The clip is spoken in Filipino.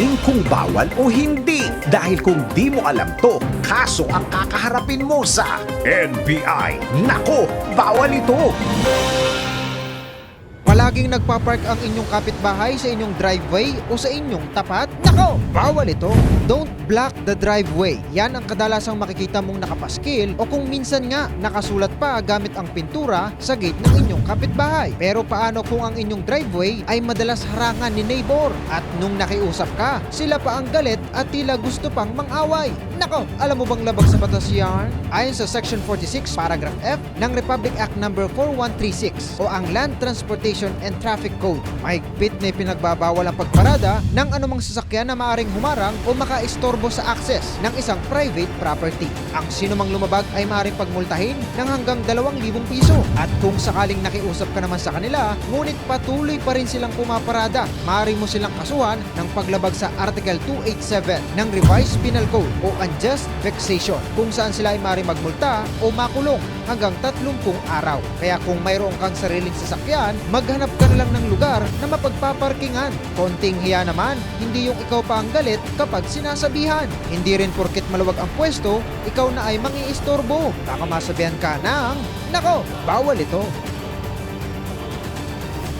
sabihin kung bawal o hindi. Dahil kung di mo alam to, kaso ang kakaharapin mo sa NBI. Nako, bawal ito! Palaging nagpapark ang inyong kapitbahay sa inyong driveway o sa inyong tapat? Nako! Bawal ito! Don't block the driveway. Yan ang kadalasang makikita mong nakapaskil o kung minsan nga nakasulat pa gamit ang pintura sa gate ng inyong kapitbahay. Pero paano kung ang inyong driveway ay madalas harangan ni neighbor at nung nakiusap ka, sila pa ang galit at tila gusto pang mang-away? Nako! Alam mo bang labag sa batas yan? Ayon sa Section 46, Paragraph F ng Republic Act No. 4136 o ang Land Transportation and Traffic Code. Mahigpit na pinagbabawal ang pagparada ng anumang sasakyan na maaring humarang o makaistorbo sa access ng isang private property. Ang sinumang lumabag ay maaaring pagmultahin ng hanggang 2,000 piso. At kung sakaling nakiusap ka naman sa kanila, ngunit patuloy pa rin silang pumaparada, maaari mo silang kasuhan ng paglabag sa Article 287 ng Revised Penal Code o Unjust Vexation kung saan sila ay maaaring magmulta o makulong hanggang 30 araw. Kaya kung mayroon kang sariling sasakyan, maghanap ka na lang ng lugar na mapagpaparkingan. Konting hiya naman, hindi yung ikaw pa ang galit kapag sinasabihan. Hindi rin porket maluwag ang pwesto, ikaw na ay mangiistorbo. Baka masabihan ka ng, Nako, bawal ito.